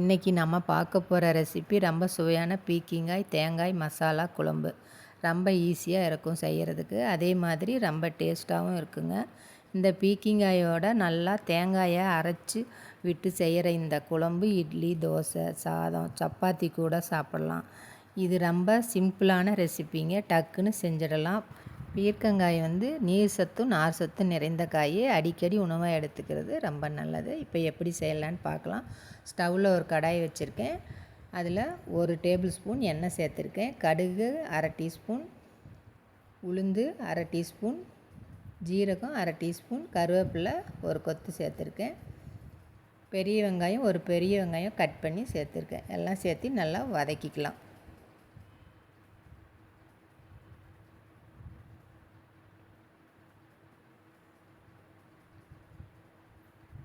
இன்றைக்கி நம்ம பார்க்க போகிற ரெசிபி ரொம்ப சுவையான பீக்கிங்காய் தேங்காய் மசாலா குழம்பு. ரொம்ப ஈஸியாக இருக்கும் செய்கிறதுக்கு அதே மாதிரி ரொம்ப டேஸ்ட்டாகவும் இருக்குங்க. இந்த பீக்கிங்காயோட நல்லா தேங்காயை அரைச்சி விட்டு செய்கிற இந்த குழம்பு இட்லி தோசை சாதம் சப்பாத்தி கூட சாப்பிட்லாம். இது ரொம்ப சிம்பிளான ரெசிபிங்க டக்குன்னு செஞ்சிடலாம். பீர்க்கங்காய் வந்து நீர் சத்தும் நார் சத்தும் நிறைந்த காய் அடிக்கடி உணவாக எடுத்துக்கிறது. ரொம்ப நல்லது. இப்போ எப்படி செய்யலான்னு பார்க்கலாம். ஸ்டவ்வில் ஒரு கடாய் வச்சுருக்கேன். அதில் ஒரு டேபிள் ஸ்பூன் எண்ணெய் சேர்த்துருக்கேன். கடுகு அரை டீஸ்பூன் உளுந்து அரை டீஸ்பூன் ஜீரகம் அரை டீஸ்பூன் கருவேப்பிலை ஒரு கொத்து சேர்த்துருக்கேன். பெரிய வெங்காயம் ஒரு பெரிய வெங்காயம் கட் பண்ணி சேர்த்துருக்கேன். எல்லாம் சேர்த்து நல்லா வதக்கிக்கலாம்.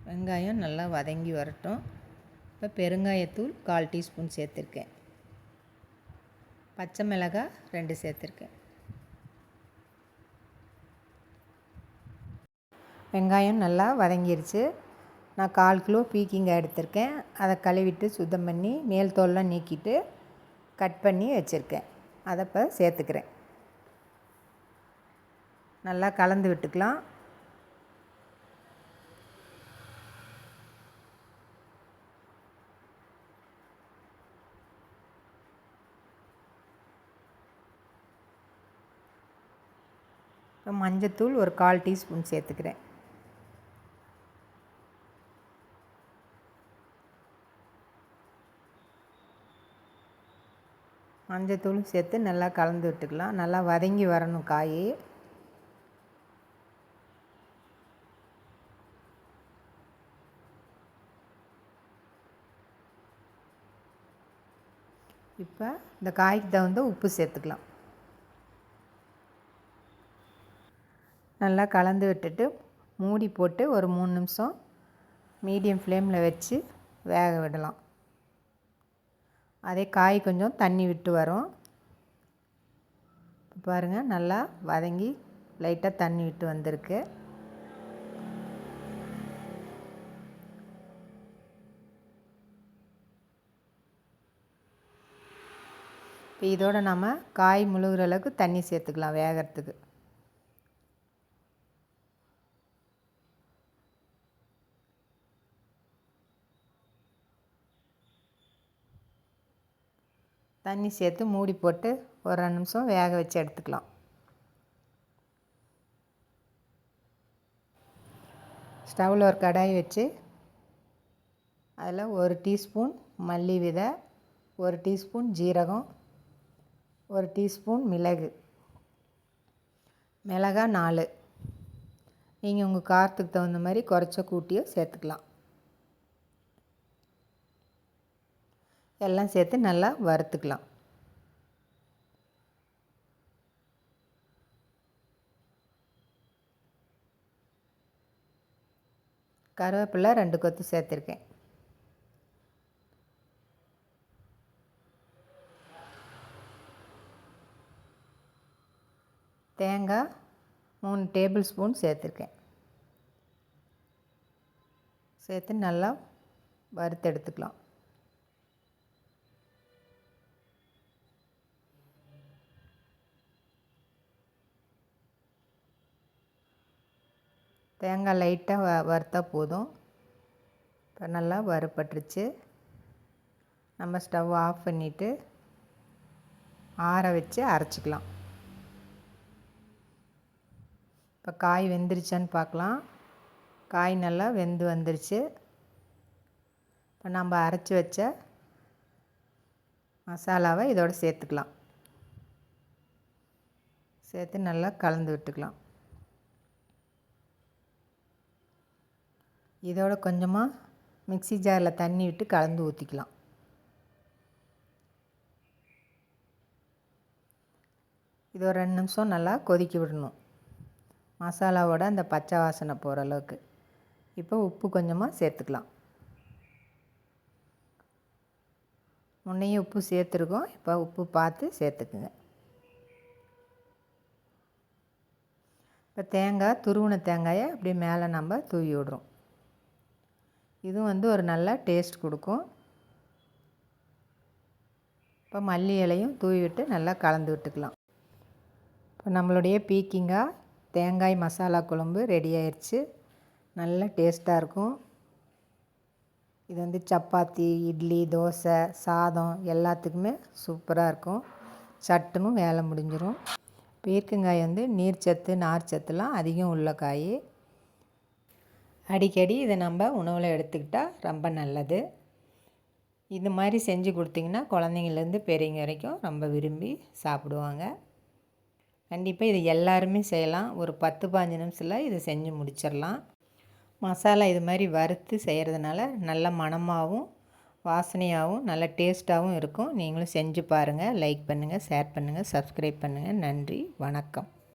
வெங்காயம் நல்லா வதங்கி வரட்டும். இப்போ பெருங்காயத்தூள் கால் டீஸ்பூன் சேர்த்துருக்கேன். பச்சை மிளகாய் ரெண்டு சேர்த்துருக்கேன். வெங்காயம் நல்லா வதங்கிருச்சு. நான் கால் கிலோ பீக்கிங்காய் எடுத்திருக்கேன். அதை கழுவிட்டு சுத்தம் பண்ணி மேல் தோல்லாம் நீக்கிட்டு கட் பண்ணி வச்சுருக்கேன். அதை இப்போ சேர்த்துக்கிறேன். நல்லா கலந்து விட்டுக்கலாம். மஞ்சத்தூள் ஒரு கால் டீஸ்பூன் சேர்த்துக்கிறேன். மஞ்சத்தூளும் சேர்த்து நல்லா கலந்து விட்டுக்கலாம். நல்லா வதங்கி வரணும் காய். இப்போ இந்த காய்க்கு தகுந்த உப்பு சேர்த்துக்கலாம். நல்லா கலந்து விட்டுட்டு மூடி போட்டு ஒரு மூணு நிமிஷம் மீடியம் ஃப்ளேமில் வச்சு வேக விடலாம். அதே காய் கொஞ்சம் தண்ணி விட்டு வரும். பாருங்கள் நல்லா வதங்கி லைட்டாக தண்ணி விட்டு வந்திருக்கு. இப்போ இதோடு நம்ம காய் முழுகிற அளவுக்கு தண்ணி சேர்த்துக்கலாம் வேகிறதுக்கு. தண்ணி சேர்த்து மூடி போட்டு ஒரு ரெண்டு நிமிஷம் வேக வச்சு எடுத்துக்கலாம். ஸ்டவ்வில் ஒரு கடாய் வச்சு அதில் ஒரு டீஸ்பூன் மல்லி விதை ஒரு டீஸ்பூன் ஜீரகம் ஒரு டீஸ்பூன் மிளகு. மிளகா நாலு. நீங்கள் உங்கள் காரத்துக்கு தகுந்த மாதிரி குறைச்ச கூட்டியோ சேர்த்துக்கலாம். எல்லாம் சேர்த்து நல்லா வறுத்துக்கலாம். கருவேப்பிலை ரெண்டு கொத்து சேர்த்துருக்கேன். தேங்காய் மூணு டேபிள் ஸ்பூன் சேர்த்துருக்கேன். சேர்த்து நல்லா வறுத்து எடுத்துக்கலாம். தேங்காய் லைட்டாக வ வறுத்தா போதும். இப்போ நல்லா வறுப்பட்டுருச்சு நம்ம ஸ்டவ் ஆஃப் பண்ணிவிட்டு ஆற வச்சு அரைச்சிக்கலாம். இப்போ காய் வெந்துருச்சான்னு பார்க்கலாம் காய் நல்லா வெந்து வந்துருச்சு. இப்போ நம்ம அரைச்சி வச்ச மசாலாவை இதோடு சேர்த்துக்கலாம். சேர்த்து நல்லா கலந்து விட்டுக்கலாம். இதோட கொஞ்சமாக மிக்சி ஜாரில் தண்ணி விட்டு கலந்து ஊற்றிக்கலாம் இது ஒரு ரெண்டு நிமிஷம் நல்லா கொதிக்க விடணும். மசாலாவோட அந்த பச்சை வாசனை போகிற அளவுக்கு. இப்போ உப்பு கொஞ்சமாக சேர்த்துக்கலாம். முன்னையும் உப்பு சேர்த்துருக்கோம். இப்போ உப்பு பார்த்து சேர்த்துக்குங்க. இப்போ தேங்காய் துருவின தேங்காயை அப்படியே மேலே நம்ம தூவி விடுறோம். இதுவும் வந்து ஒரு நல்ல டேஸ்ட் கொடுக்கும். இப்போ மல்லி இலையும் தூவி விட்டு நல்லா கலந்து விட்டுக்கலாம். இப்போ நம்மளுடைய பீக்கிங்காக தேங்காய் மசாலா குழம்பு ரெடி ஆயிடுச்சு நல்ல டேஸ்ட்டாக இருக்கும். இது வந்து சப்பாத்தி இட்லி தோசை சாதம் எல்லாத்துக்குமே சூப்பராக இருக்கும். சட்டுன்னு வேலை முடிஞ்சிடும் பீர்க்கங்காய் வந்து நீர்ச்சத்து நார்ச்சத்துலாம் அதிகம் உள்ள காய். அடிக்கடி இதை நம்ம உணவில் எடுத்துக்கிட்டால் ரொம்ப நல்லது. இது மாதிரி செஞ்சு கொடுத்திங்கன்னா குழந்தைங்கள்லேருந்து பெரியவங்க வரைக்கும் ரொம்ப விரும்பி சாப்பிடுவாங்க. கண்டிப்பாக இது எல்லாருமே செய்யலாம். ஒரு பத்து பாஞ்சு நிமிஷத்தில் இதை செஞ்சு முடிச்சிடலாம். மசாலா இது மாதிரி வறுத்து செய்கிறதுனால நல்ல மணமாகவும் வாசனையாகவும் நல்ல டேஸ்ட்டாகவும் இருக்கும். நீங்களும் செஞ்சு பாருங்கள் லைக் பண்ணுங்கள் ஷேர் பண்ணுங்கள் சப்ஸ்கிரைப் பண்ணுங்கள் நன்றி வணக்கம்.